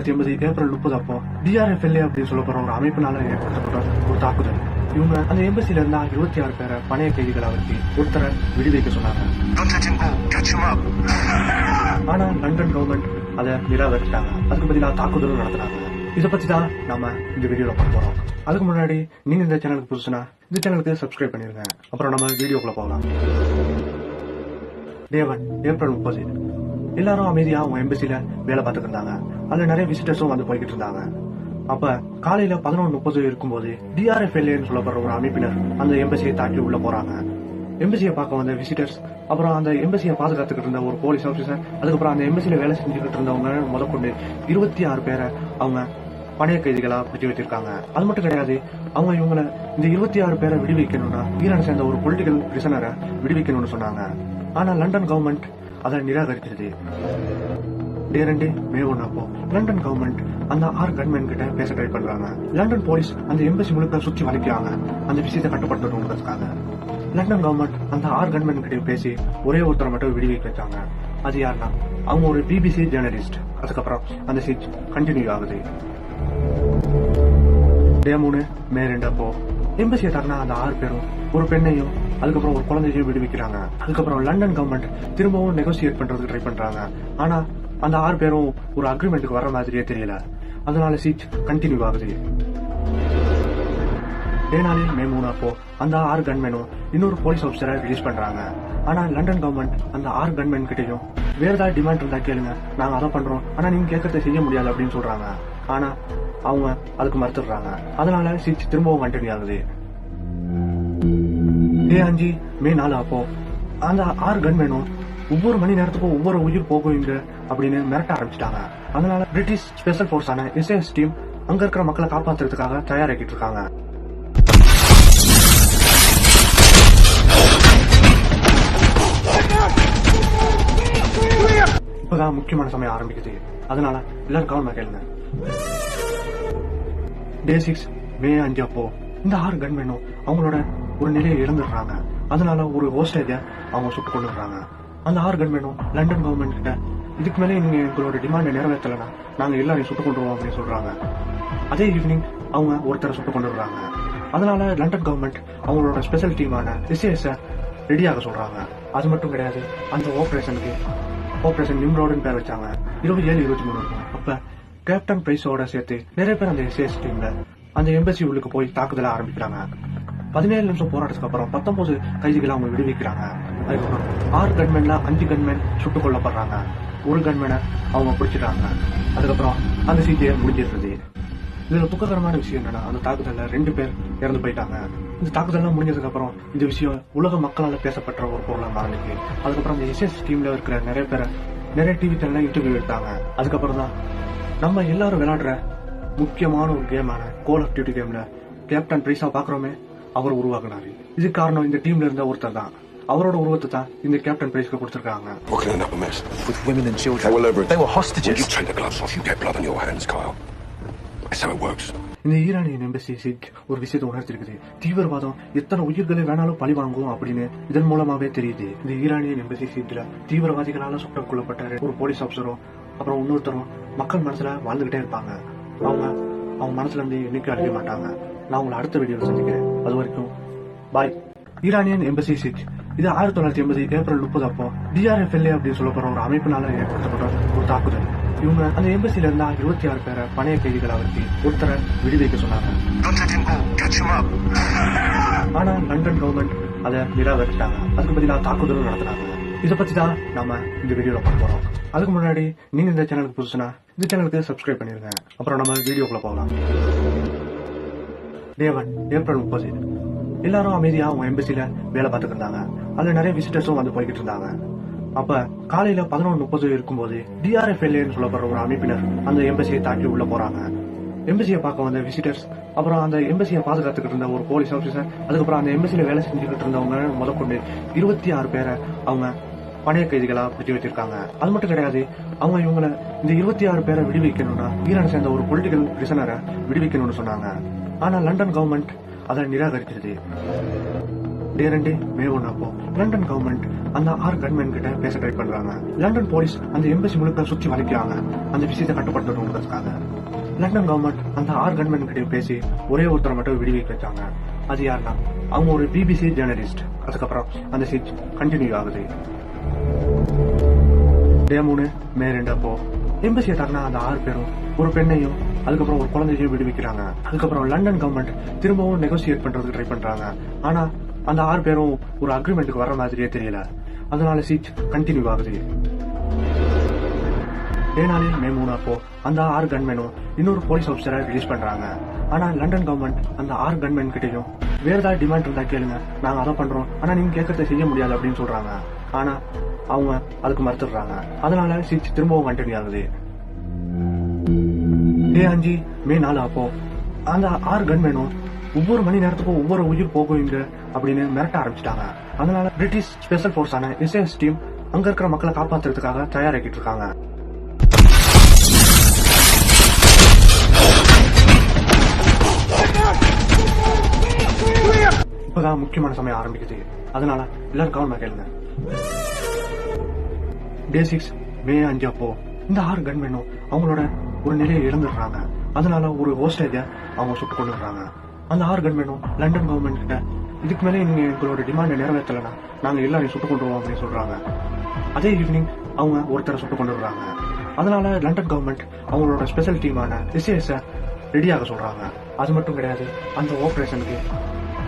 தொள்ளாயிரத்தி எண்பது ஏப்ரல் முப்பது அப்போ டிஆர்எஃப்எல்ஏ அப்படின்னு சொல்லப்படுற ஒரு அமைப்பினால ஏற்படுத்தப்பட்ட ஒரு தாக்குதல். இவங்க அந்த எம்பசில இருந்தா இருபத்தி ஆறு பேரை பணைய கைதிகளை வச்சு ஒருத்தரை விடுவிக்க சொன்னாங்க. ஆனா லண்டன் கவர்மெண்ட் அதை நிராகரிச்சிட்டாங்க. அதுக்கு பதிலாக தாக்குதலும் நடத்தினாங்க இதை பத்தி தான் நாம இந்த வீடியோல பார்க்க போறோம். அதுக்கு முன்னாடி நீங்க இந்த சேனலுக்கு புதுசுனா இந்த சேனலுக்கு சப்ஸ்கிரைப் பண்ணிருங்க. அப்புறம் நம்ம வீடியோக்குள்ள போகலாம். தேவன் ஏப்ரல் முப்பது. எல்லாரும் அமைதியா அவங்க எம்பசில வேலை பார்த்துட்டு இருந்தாங்க. அதுல நிறைய விசிட்டர்ஸும் வந்து போய்கிட்டு இருந்தாங்க. அப்ப காலையில பதினொன்று முப்பது இருக்கும்போது டிஆர்எஃப்எல்ஏன்னு சொல்லப்படுற ஒரு அமைப்பினர் அந்த எம்பசியை தாக்கி உள்ள போறாங்க. எம்பசியை பார்க்க வந்த விசிட்டர்ஸ் அப்புறம் அந்த எம்பசியை பாதுகாத்துக்கிட்டு இருந்த ஒரு போலீஸ் ஆஃபீஸர் அதுக்கப்புறம் அந்த எம்பசியில வேலை செஞ்சுக்கிட்டு இருந்தவங்க முதற்கொண்டு இருபத்தி ஆறு பேரை அவங்க பணைய கைதிகளா பிடிச்சு வச்சிருக்காங்க அது மட்டும் கிடையாது அவங்க இவங்களை இந்த இருபத்தி ஆறு பேரை விடுவிக்கணும்னா ஈரான் சேர்ந்த ஒரு பொலிட்டிக்கல் பிரிசனரை விடுவிக்கணும்னு சொன்னாங்க. ஆனா லண்டன் கவர்மெண்ட் அதை நிராகரிச்சது டே ரெண்டு மே ஒன்று அப்போ லண்டன் கவர்மெண்ட் அந்த ஆறு கன்மேன் கிட்ட பேச ட்ரை பண்றாங்க. லண்டன் போலீஸ் அந்த எம்பசி முழுக்க சுற்றி வளைக்கிறாங்க அந்த விஷயத்தை கட்டுப்படுத்தணுங்கிறதுக்காக லண்டன் கவர்மெண்ட் அந்த ஆறு கன்மேன் கிட்ட பேசி ஒரே ஒருத்தரை மட்டும் விடுவிக்க வச்சாங்க. அது யாருன்னா அவங்க ஒரு பிபிசி ஜேர்னலிஸ்ட் அதுக்கப்புறம் அந்த சீட் கண்டினியூ ஆகுது. டே மூணு மே ரெண்டு அப்போ எம்பசியை தரனா அந்த ஆறு பேரும் ஒரு பெண்ணையும் அதுக்கப்புறம் ஒரு குழந்தையை விடுவிக்கிறாங்க. அதுக்கப்புறம் லண்டன் கவர்மெண்ட் திரும்பவும் நெகோசியேட் பண்றதுக்கு ட்ரை பண்றாங்க. ஆனா அந்த ஆறு பேரும் ஒரு அக்ரிமெண்ட்டுக்கு வர மாதிரியே தெரியல. அதனால சீட் கண்டினியூ ஆகுது. டே மே மூணு அப்போ அந்த ஆறு கன்மேனும் இன்னொரு போலீஸ் ஆஃபீஸரை ரிலீஸ் பண்றாங்க. ஆனா லண்டன் கவர்மெண்ட் அந்த ஆறு கன்மேன் கிட்டையும் வேற ஏதாவது டிமாண்ட் இருந்தா கேளுங்க நாங்க அதை பண்றோம். ஆனா நீங்க கேட்கறத செய்ய முடியாது அப்படின்னு சொல்றாங்க. ஆனா அவங்க அதுக்கு மறுத்துடுறாங்க. அதனால சீட் திரும்பவும் கண்டினியூ ஆகுது. டே அஞ்சு மே நாலு அப்போ. அந்த ஆறு கன்மேனும் ஒவ்வொரு மணி நேரத்துக்கும் ஒவ்வொரு உயிர் போகும் இங்க அப்படின்னு மிரட்ட ஆரம்பிச்சிட்டாங்க. அதனால பிரிட்டிஷ் ஸ்பெஷல் ஃபோர்ஸான எஸ்ஏஎஸ் டீம் அங்க இருக்கிற மக்களை காப்பாத்துறதுக்காக தயாராக்கிட்டு இருக்காங்க. இப்பதான் முக்கியமான சமயம் ஆரம்பிக்குது. அதனால எல்லாரும் கவனமா கேளுங்க. டே சிக்ஸ் மே அஞ்சு அப்போ. இந்த ஆறு கன்மேனும் அவங்களோட ஒரு நிலையை இழந்துடுறாங்க அதனால ஒரு ஹோஸ்டேஜ அவங்க சுட்டு கொண்டுடுறாங்க அந்த ஆறு கன்மேனும் லண்டன் கவர்மெண்ட் கிட்ட இதுக்கு மேலே நீங்க எங்களோட டிமாண்டை நிறைவேற்றலைன்னா நாங்க எல்லாரையும் சுட்டு கொண்டுருவோம் அப்படின்னு சொல்றாங்க. அதே ஈவினிங் அவங்க ஒருத்தரை சுட்டு கொண்டுடுறாங்க அதனால லண்டன் கவர்மெண்ட் அவங்களோட ஸ்பெஷல் டீமான விசேஷ ரெடியாக சொல்றாங்க. அது மட்டும் கிடையாது அந்த ஆப்ரேஷனுக்கு ஆப்ரேஷன் நிம்ரோடுன்னு பேர் வச்சாங்க. இருபது ஏழு இருபத்தி மூணு இருக்கும். அப்ப கேப்டன் பிரைஸோட சேர்த்து நிறைய பேர் அந்த எஸ்ஏஎஸ் டீம்ல அந்த எம்பசி உள்ளுக்கு போய் தாக்குதல ஆரம்பிக்கிறாங்க. பதினேழு நிமிஷம் போராட்டத்துக்கு அப்புறம் பத்தொன்பது கைதிகளை அவங்க விடுவிக்கிறாங்க. அதுக்கப்புறம் ஆறு கன்மேன்ல அஞ்சு கன்மேன் சுட்டுக் கொல்லப்படுறாங்க. ஒரு கன்மேனை அவங்க பிடிச்சிட்டாங்க. அதுக்கப்புறம் அந்த சீட்டியை முடிஞ்சிருந்தது இதுல துக்ககரமான விஷயம் என்னன்னா அந்த தாக்குதல்ல ரெண்டு பேர் இறந்து போயிட்டாங்க. இந்த தாக்குதல்லாம் முடிஞ்சதுக்கு அப்புறம் இந்த விஷயம் உலக மக்களால பேசப்பட்ட ஒரு பொருளா மாறினுச்சு அதுக்கப்புறம் இந்த எஸ்எஸ் டீம்ல இருக்கிற நிறைய பேரை நிறைய டிவி சேனல்ல இன்டர்வியூ எடுத்தாங்க. அதுக்கப்புறம் தான் நம்ம எல்லாரும் விளையாடுற முக்கியமான ஒரு கேமான கோல் ஆஃப் டியூட்டி கேம்ல கேப்டன் பிரைஸா பாக்குறோமே அவர் உருவாக்குனாரு இதுக்கு காரணம் இந்த டீம்ல இருந்த ஒருத்தர் தான் அவரோட உருவத்தை தான் இந்த கேப்டன் பிரைஸ்க்கு கொடுத்திருக்காங்க We're cleaning up a mess. with women and children. They were liberals. They were When you hostages. take the gloves off, you get blood on your hands, Kyle. That's how it works. இந்த Iranian embassy siege ஒரு விஷயத்தை உணர்த்திருக்குது தீவிரவாதம் எத்தனை உயிர்களை வேணாலும் பழி வாங்கும் அப்படின்னு இதன் மூலமாவே தெரியுது இந்த ஈரானியன் எம்பசி சீட்ல தீவிரவாதிகளால சுட்டம் கொல்லப்பட்ட ஒரு போலீஸ் ஆஃபீஸரும் அப்புறம் இன்னொருத்தரும் மக்கள் மனசுல வாழ்ந்துகிட்டே இருப்பாங்க அவங்க அவங்க மனசுல இருந்து என்னைக்கும் அழிய மாட்டாங்க நான் உங்களை அடுத்த வீடியோவில் சந்திக்கிறேன். அது வரைக்கும் பாய் ஈரானியன் எம்பசி சீட் இது ஆயிரத்தி தொள்ளாயிரத்தி எண்பது ஏப்ரல் முப்பது அப்போ டிஆர்எஃப்எல்ஏ அப்படின்னு சொல்லப்படுற ஒரு அமைப்பினால ஏற்படுத்தப்பட்ட ஒரு தாக்குதல். இவங்க அந்த எம்பசில இருந்தா இருபத்தி ஆறு பேரை பணைய கைதிகளை வச்சு ஒருத்தரை விடுவிக்க சொன்னாங்க. ஆனா லண்டன் கவர்மெண்ட் அதை நிராகரிச்சிட்டாங்க. அதுக்கு பதிலாக தாக்குதலும் நடத்தினாங்க. இதை பத்தி தான் நாம இந்த வீடியோல பார்க்க போறோம். அதுக்கு முன்னாடி நீங்க இந்த சேனலுக்கு புதுசுனா இந்த சேனலுக்கு சப்ஸ்கிரைப் பண்ணிருங்க. அப்புறம் நம்ம வீடியோக்குள்ள போகலாம். தேவன் ஏப்ரல் முப்பது எல்லாரும் அமைதியா அவங்க எம்பசில வேலை பார்த்துட்டு இருந்தாங்க. அதுல நிறைய விசிட்டர்ஸும் வந்து போய்கிட்டு இருந்தாங்க. அப்ப காலையில பதினொன்று முப்பது இருக்கும்போது டிஆர்எஃப்எல்ஏன்னு சொல்லப்படுற ஒரு அமைப்பினர் அந்த எம்பசியை தாக்கி உள்ள போறாங்க. எம்பசியை பார்க்க வந்த விசிட்டர்ஸ் அப்புறம் அந்த எம்பசியை பாதுகாத்துக்கிட்டு இருந்த ஒரு போலீஸ் ஆஃபீஸர் அதுக்கப்புறம் அந்த எம்பசியில வேலை செஞ்சுக்கிட்டு இருந்தவங்க முதற்கொண்டு இருபத்தி ஆறு பேரை அவங்க பணைய கைதிகளா பிடிச்சு வச்சிருக்காங்க அது மட்டும் கிடையாது அவங்க இவங்களை இந்த இருபத்தி ஆறு பேரை விடுவிக்கணும்னா ஈரான் சேர்ந்த ஒரு பொலிட்டிக்கல் பிரிசனரை விடுவிக்கணும்னு சொன்னாங்க. ஆனால் லண்டன் கவர்மெண்ட் அதை நிராகரிக்கிறது. டே மே ஒன்று அப்போ. லண்டன் கவர்மெண்ட் அந்த ஆறு கன்மேன் கிட்ட பேச ட்ரை பண்றாங்க. லண்டன் போலீஸ் அந்த எம்பசி முழுக்க சுற்றி வளைக்கிறாங்க அந்த விஷயத்தை கட்டுப்படுத்தணுங்கிறதுக்காக. லண்டன் கவர்மெண்ட் அந்த ஆறு கன்மேன் கிட்ட பேசி ஒரே ஒருத்தரை மட்டும் விடுவிக்க வச்சாங்க அது யாருன்னா அவங்க ஒரு பிபிசி ஜேர்னலிஸ்ட் அதுக்கப்புறம் அந்த சீட் கண்டினியூ ஆகுது. டே மூணு மே ரெண்டு அப்போ. எம்பசியை தரனா அந்த ஆறு பேரும் ஒரு பெண்ணையும் அதுக்கப்புறம் ஒரு குழந்தைய விடுவிக்கிறாங்க. அதுக்கப்புறம் லண்டன் கவர்மெண்ட் திரும்பவும் நெகோசியேட் பண்றதுக்கு ட்ரை பண்றாங்க. ஆனா அந்த ஆறு பேரும் ஒரு அக்ரிமெண்ட்டுக்கு வர மாதிரியே தெரியல. அதனால சீட் கண்டினியூ ஆகுது. ஏனாலே மே மூணு அப்போ அந்த ஆறு கன்மேனும் இன்னொரு போலீஸ் ஆஃபீஸரை ரிலீஸ் பண்றாங்க. ஆனா லண்டன் கவர்மெண்ட் அந்த ஆறு கன்மேன் கிட்டையும் வேற ஏதாவது டிமாண்ட் இருந்தா கேளுங்க. நாங்க அதை பண்றோம். ஆனா நீங்க கேட்கறத செய்ய முடியாது அப்படின்னு சொல்றாங்க. ஆனா அவங்க அதுக்கு மறுத்துடுறாங்க. அதனால சீச் திரும்பவும் கண்டினியூ ஆகுது. டே அஞ்சு மே நாலு அப்போ. அந்த ஆறு கன்மேனும் ஒவ்வொரு மணி நேரத்துக்கும் ஒவ்வொரு உயிர் போகுவீங்க அப்படின்னு மிரட்ட ஆரம்பிச்சிட்டாங்க. அதனால பிரிட்டிஷ் ஸ்பெஷல் போர்ஸான எஸ்எஸ் டீம் அங்க இருக்கிற மக்களை காப்பாத்துறதுக்காக தயாராகிட்டு இருக்காங்க. இப்பதான் முக்கியமான சமயம் ஆரம்பிக்குது. அதனால எல்லாரும் கவனமா கேளுங்க. டே சிக்ஸ் மே அஞ்சு அப்போ. இந்த ஆறு கன்மேனும் அவங்களோட ஒரு நிலையை இழந்துடுறாங்க. அதனால ஒரு ஹோஸ்டேஜ அவங்க சுட்டு கொண்டுடுறாங்க. அந்த ஆறு கன்மேனும் லண்டன் கவர்மெண்ட் கிட்ட இதுக்கு மேலே நீங்க எங்களோட டிமாண்டை நிறைவேற்றலைன்னா நாங்க எல்லாரையும் சுட்டு கொண்டுருவோம் அப்படின்னு சொல்றாங்க. அதே ஈவினிங் அவங்க ஒருத்தரை சுட்டு கொண்டுடுறாங்க. அதனால லண்டன் கவர்மெண்ட் அவங்களோட ஸ்பெஷல் டீமான எஸ்ஏஎஸ் ரெடியாக சொல்றாங்க. அது மட்டும் கிடையாது அந்த ஆப்ரேஷனுக்கு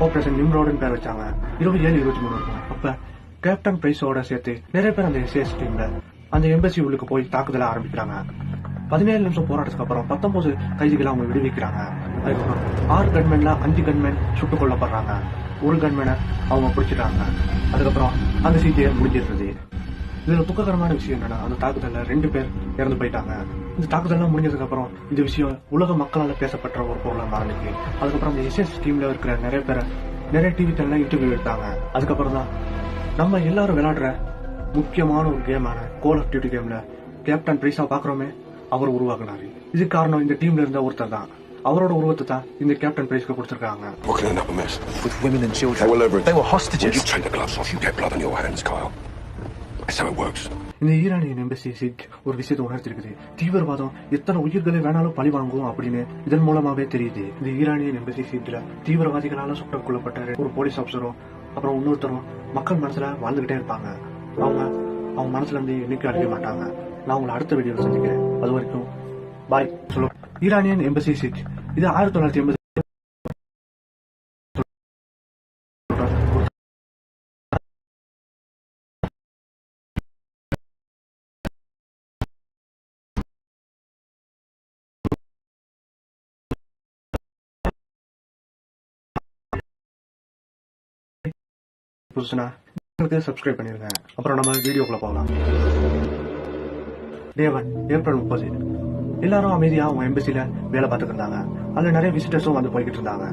ஆப்ரேஷன் நிம்ரோடுன்னு பேர் வச்சாங்க. இருபது ஏழு இருபத்தி மூணு இருக்கும். அப்ப கேப்டன் பிரைஸோட சேர்த்து நிறைய பேர் அந்த எஸ்ஏஎஸ் டீம்ல அந்த எம்பசி உள்ளுக்கு போய் தாக்குதல ஆரம்பிக்கிறாங்க. பதினேழு நிமிஷம் போராட்டத்துக்கு அப்புறம் பத்தொன்பது கைதிகளை அவங்க விடுவிக்கிறாங்க. அதுக்கப்புறம் ஆறு கன்மேன்ல அஞ்சு கன்மேன் சுட்டுக் கொல்லப்படுறாங்க. ஒரு கன்மேனை அவங்க பிடிச்சிட்டாங்க. அதுக்கப்புறம் அந்த சீட்டை முடிஞ்சிருந்தது இதுல துக்ககரமான விஷயம் என்னன்னா அந்த தாக்குதல்ல ரெண்டு பேர் இறந்து போயிட்டாங்க. இந்த தாக்குதல்லாம் முடிஞ்சதுக்கு அப்புறம் இந்த விஷயம் உலக மக்களால பேசப்பட்ட ஒரு பொருளா மாறினுக்கு அதுக்கப்புறம் இந்த எஸ்எஸ் டீம்ல இருக்கிற நிறைய பேரை நிறைய டிவி சேனல்ல இன்டர்வியூ எடுத்தாங்க. அதுக்கப்புறம் தான் நம்ம எல்லாரும் விளையாடுற முக்கியமான ஒரு கேமான கோல் ஆஃப் டியூட்டி கேம்ல கேப்டன் பிரைஸா பாக்குறோமே அவர் உருவாக்குனாரு இதுக்கு காரணம் இந்த டீம்ல இருந்த ஒருத்தர் தான் அவரோட உருவத்தை தான் இந்த கேப்டன் பிரைஸ்க்கு கொடுத்திருக்காங்க We're cleaning up a mess. with women and children. They were leveraged. They were When hostages. you take the gloves off, you get blood on your hands, Kyle. That's how it works. இந்த Iranian embassy siege ஒரு விஷயத்தை உணர்த்திருக்குது தீவிரவாதம் எத்தனை உயிர்களை வேணாலும் பழி வாங்கும் அப்படின்னு இதன் மூலமாவே தெரியுது இந்த ஈரானியன் எம்பசி சீட்ல தீவிரவாதிகளால சுட்டுக் கொல்லப்பட்ட ஒரு போலீஸ் ஆபீசரும் அப்புறம் இன்னொருத்தரும் மக்கள் மனசுல வாழ்ந்துகிட்டே இருப்பாங்க அவங்க அவங்க மனசுல இருந்து என்னைக்கும் அழிய மாட்டாங்க நான் உங்களை அடுத்த வீடியோவில் சந்திக்கிறேன். அது வரைக்கும் பாய் சொல்லு. ஈரானியன் எம்பசி சீட் இது ஆயிரத்தி தொள்ளாயிரத்தி எண்பது புதுசுனா உங்களுக்கு சப்ஸ்கிரைப் பண்ணிருங்க. அப்புறம் நம்ம வீடியோக்குள்ள போகலாம். தேவன் ஏப்ரல் முப்பது எல்லாரும் அமைதியா அவங்க எம்பசில வேலை பார்த்துட்டு இருந்தாங்க. அதுல நிறைய விசிட்டர்ஸும் வந்து போய்கிட்டு இருந்தாங்க.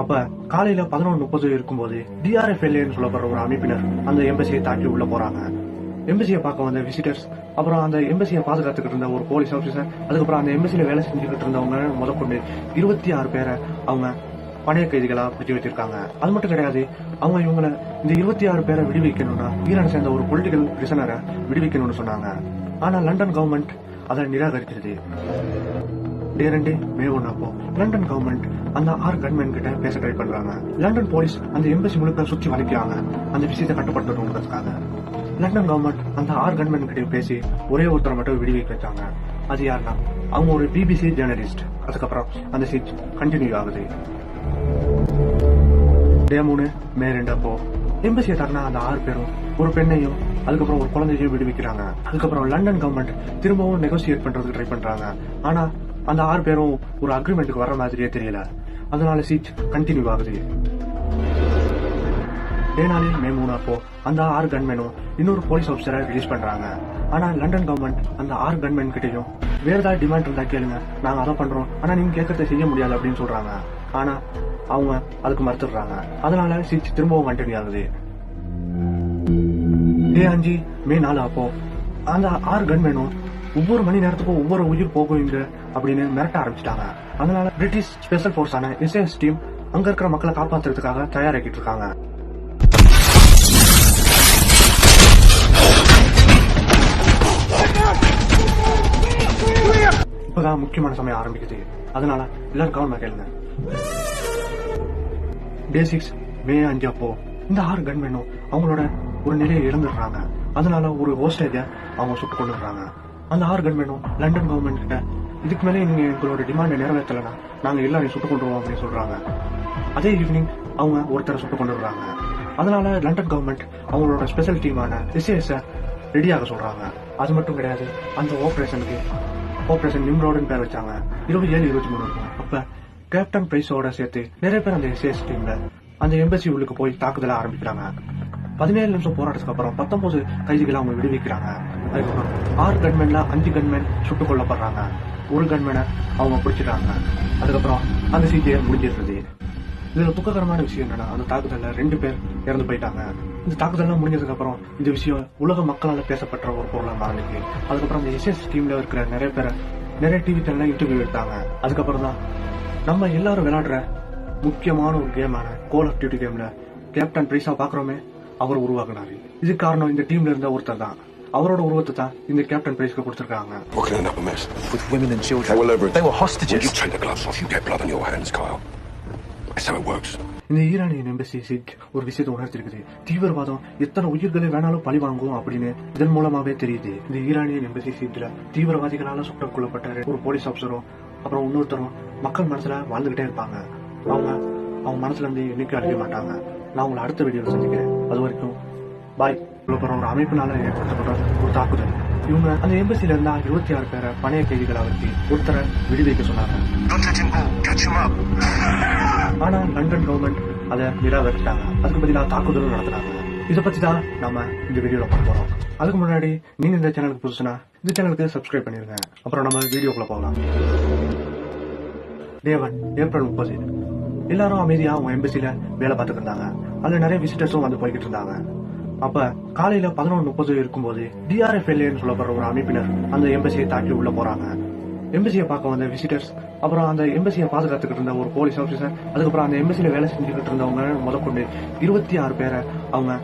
அப்ப காலையில பதினொன்று முப்பது இருக்கும்போது டிஆர்எஃப்எல்ஏன்னு சொல்லப்படுற ஒரு அமைப்பினர் அந்த எம்பசியை தாக்கி உள்ள போறாங்க. எம்பசியை பார்க்க வந்த விசிட்டர்ஸ் அப்புறம் அந்த எம்பசியை பாதுகாத்துக்கிட்டு இருந்த ஒரு போலீஸ் ஆபீசர் அதுக்கப்புறம் அந்த எம்பசியில வேலை செஞ்சுக்கிட்டு இருந்தவங்க முதற்கொண்டு இருபத்தி ஆறு பேரை அவங்க பணைய கைதிகளா பிடிச்சு வச்சிருக்காங்க அது மட்டும் கிடையாது அவங்க இவங்களை இந்த இருபத்தி ஆறு பேரை விடுவிக்கணும்னா ஈரான் சேர்ந்த ஒரு பொலிட்டிக்கல் பிரிசனரை விடுவிக்கணும்னு சொன்னாங்க. ஆனால் லண்டன் கவர்மெண்ட் அதை நிராகரிக்கிறது. டே ரெண்டு மே ஒன்று அப்போ லண்டன் கவர்மெண்ட் அந்த ஆறு கன்மேன் கிட்ட பேச ட்ரை பண்றாங்க. லண்டன் போலீஸ் அந்த எம்பசி முழுக்க சுற்றி வளைக்கிறாங்க. அந்த விஷயத்தை கட்டுப்படுத்தணுங்கிறதுக்காக லண்டன் கவர்மெண்ட் அந்த ஆறு கன்மேன் கிட்ட பேசி ஒரே ஒருத்தரை மட்டும் விடுவிக்க வச்சாங்க. அது யாருன்னா அவங்க ஒரு பிபிசி ஜேர்னலிஸ்ட் அதுக்கப்புறம் அந்த சீட் கண்டினியூ ஆகுது. டே மூணு மே ரெண்டு அப்போ எம்பசியை தரனா அந்த ஆறு பேரும் ஒரு பெண்ணையும் அதுக்கப்புறம் ஒரு குழந்தையை விடுவிக்கிறாங்க. அதுக்கப்புறம் லண்டன் கவர்மெண்ட் திரும்பவும் நெகோசியேட் பண்றதுக்கு ட்ரை பண்றாங்க. ஆனா அந்த ஆறு பேரும் ஒரு அக்ரிமெண்ட்டுக்கு வர மாதிரியே தெரியல. அதனால சீட் கண்டினியூ ஆகுது. டே மே மூணு அப்போ அந்த ஆறு கன்மேனும் இன்னொரு போலீஸ் ஆஃபீஸரை ரிலீஸ் பண்றாங்க. ஆனா லண்டன் கவர்மெண்ட் அந்த ஆறு கன்மேன் கிட்டையும் வேற ஏதாவது டிமாண்ட் இருந்தா கேளுங்க. நாங்க அதை பண்றோம். ஆனா நீங்க கேட்கறத செய்ய முடியாது அப்படின்னு சொல்றாங்க. ஆனா அவங்க அதுக்கு மறுத்துடுறாங்க. அதனால சீச் திரும்பவும் கண்டினியூ ஆகுது. டே அஞ்சு மே நாலு அப்போ. அந்த ஆறு கன்மேனும் ஒவ்வொரு மணி நேரத்துக்கும் ஒவ்வொரு உயிர் போகும் போகுங்க அப்படின்னு மிரட்ட ஆரம்பிச்சிட்டாங்க. அதனால பிரிட்டிஷ் ஸ்பெஷல் போர்ஸான எஸ்எஸ் டீம் அங்க இருக்கிற மக்களை காப்பாத்துறதுக்காக தயாராக்கிட்டு இருக்காங்க. இப்பதான் முக்கியமான சமயம் ஆரம்பிக்குது. அதனால எல்லாரும் கவனமா கேளுங்க. டே சிக்ஸ் மே அஞ்சு அப்போ. இந்த ஆறு கன்மேனும் அவங்களோட ஒரு நிலையை இழந்துடுறாங்க அதனால ஒரு ஹோஸ்டேஜ அவங்க சுட்டுக் கொண்டுடுறாங்க அந்த ஆறு கன்மேனும் லண்டன் கவர்மெண்ட் கிட்ட இதுக்கு மேலே நீங்க எங்களோட டிமாண்டை நிறைவேற்றலைன்னா நாங்க எல்லாரையும் சுட்டுக் கொண்டுருவோம் அப்படின்னு சொல்றாங்க. அதே ஈவினிங் அவங்க ஒருத்தரை சுட்டு கொண்டுடுறாங்க அதனால லண்டன் கவர்மெண்ட் அவங்களோட ஸ்பெஷல் டீமான எஸ்ஏஎஸ் ரெடியாக சொல்றாங்க. அது மட்டும் கிடையாது அந்த ஆப்ரேஷனுக்கு ஆப்ரேஷன் நிம்ரோடுன்னு பேர் வச்சாங்க. இருபது ஏழு இருபத்தி மூணு இருக்கும். அப்ப கேப்டன் பிரைஸோட சேர்த்து நிறைய பேர் அந்த எஸ்ஏஎஸ் டீம்ல அந்த எம்பசி உள்ளுக்கு போய் தாக்குதல ஆரம்பிக்கிறாங்க. பதினேழு நிமிஷம் போராட்டத்துக்கு அப்புறம் பத்தொன்பது கைதிகளை அவங்க விடுவிக்கிறாங்க. அதுக்கப்புறம் ஆறு கன்மேன்ல அஞ்சு கன்மென் சுட்டுக் கொல்லப்படுறாங்க. ஒரு கன்மேனை அவங்க பிடிச்சிட்டாங்க. அதுக்கப்புறம் அந்த சிஜிஐ முடிஞ்சிருந்தது இதுல துக்ககரமான விஷயம் என்னன்னா அந்த தாக்குதல்ல ரெண்டு பேர் இறந்து போயிட்டாங்க. இந்த தாக்குதல்லாம் முடிஞ்சதுக்கு அப்புறம் இந்த விஷயம் உலக மக்களால் பேசப்பட்ட ஒரு பொருளாக மாறினுச்சு அதுக்கப்புறம் இந்த எஸ்எஸ் டீம்ல இருக்கிற நிறைய பேரை நிறைய டிவி சேனல்ல இன்டர்வியூ எடுத்தாங்க. அதுக்கப்புறம் தான் நம்ம எல்லாரும் விளையாடுற முக்கியமான ஒரு கேமான கோல் ஆஃப் டியூட்டி கேம்ல கேப்டன் பிரைஸா பாக்குறோமே அவர் உருவாக்குனாரு இதுக்கு காரணம் இந்த டீம்ல இருந்த ஒருத்தர் தான் அவரோட உருவத்தை தான் இந்த கேப்டன் பிரைஸ்க்கு கொடுத்திருக்காங்க We're cleaning up a mess. with women and children. They were leveraged. They were When hostages. you take the gloves off, you get blood on your hands, Kyle. That's how it works. இந்த Iranian embassy siege ஒரு விஷயத்தை உணர்த்திருக்குது தீவிரவாதம் எத்தனை உயிர்களை வேணாலும் பழி வாங்கும் அப்படின்னு இதன் மூலமாவே தெரியுது இந்த ஈரானியன் எம்பசி சீட்ல தீவிரவாதிகளால சுட்டம் கொல்லப்பட்ட ஒரு போலீஸ் ஆஃபீஸரும் அப்புறம் இன்னொருத்தரும் மக்கள் மனசுல வாழ்ந்துகிட்டே இருப்பாங்க அவங்க அவங்க மனசுல இருந்து என்னைக்கும் அழிய மாட்டாங்க நான் உங்களை அடுத்த வீடியோல சந்திக்கிறேன். அது வரைக்கும் பாய் இவ்வளவு ஒரு அமைப்பினால ஏற்படுத்தப்பட்ட ஒரு தாக்குதல். இவங்க அந்த எம்பசில இருந்தா இருபத்தி ஆறு பேரை பணைய கைதிகளை வச்சு ஒருத்தரை விடுவிக்க சொன்னாங்க. ஆனா லண்டன் கவர்மெண்ட் அதை நிராகரிச்சிட்டாங்க அதுக்கு பதிலாக தாக்குதலும் நடத்துறாங்க. இதை பத்தி தான் நாம இந்த வீடியோல பார்க்க போறோம். அதுக்கு முன்னாடி நீங்க இந்த சேனலுக்கு புதுசுனா இந்த சேனலுக்கு சப்ஸ்கிரைப் பண்ணிருங்க. அப்புறம் நம்ம வீடியோக்குள்ள போகலாம். தேவன் ஏப்ரல் முப்பது. எல்லாரும் அமைதியா அவங்க எம்பசில வேலை பார்த்துட்டு இருந்தாங்க. அதுல நிறைய விசிட்டர்ஸும் வந்து போய்கிட்டு இருந்தாங்க. அப்ப காலையில பதினொன்று முப்பது இருக்கும்போது டிஆர்எஃப்எல்ஏன்னு சொல்லப்படுற ஒரு அமைப்பினர் அந்த எம்பசியை தாக்கி உள்ள போறாங்க. எம்பசியை பார்க்க வந்த விசிட்டர்ஸ் அப்புறம் அந்த எம்பசியை பாதுகாத்துக்கிட்டு இருந்த ஒரு போலீஸ் ஆஃபீஸர் அதுக்கப்புறம் அந்த எம்பசியில வேலை செஞ்சுக்கிட்டு இருந்தவங்க முதற்கொண்டு இருபத்தி ஆறு பேரை அவங்க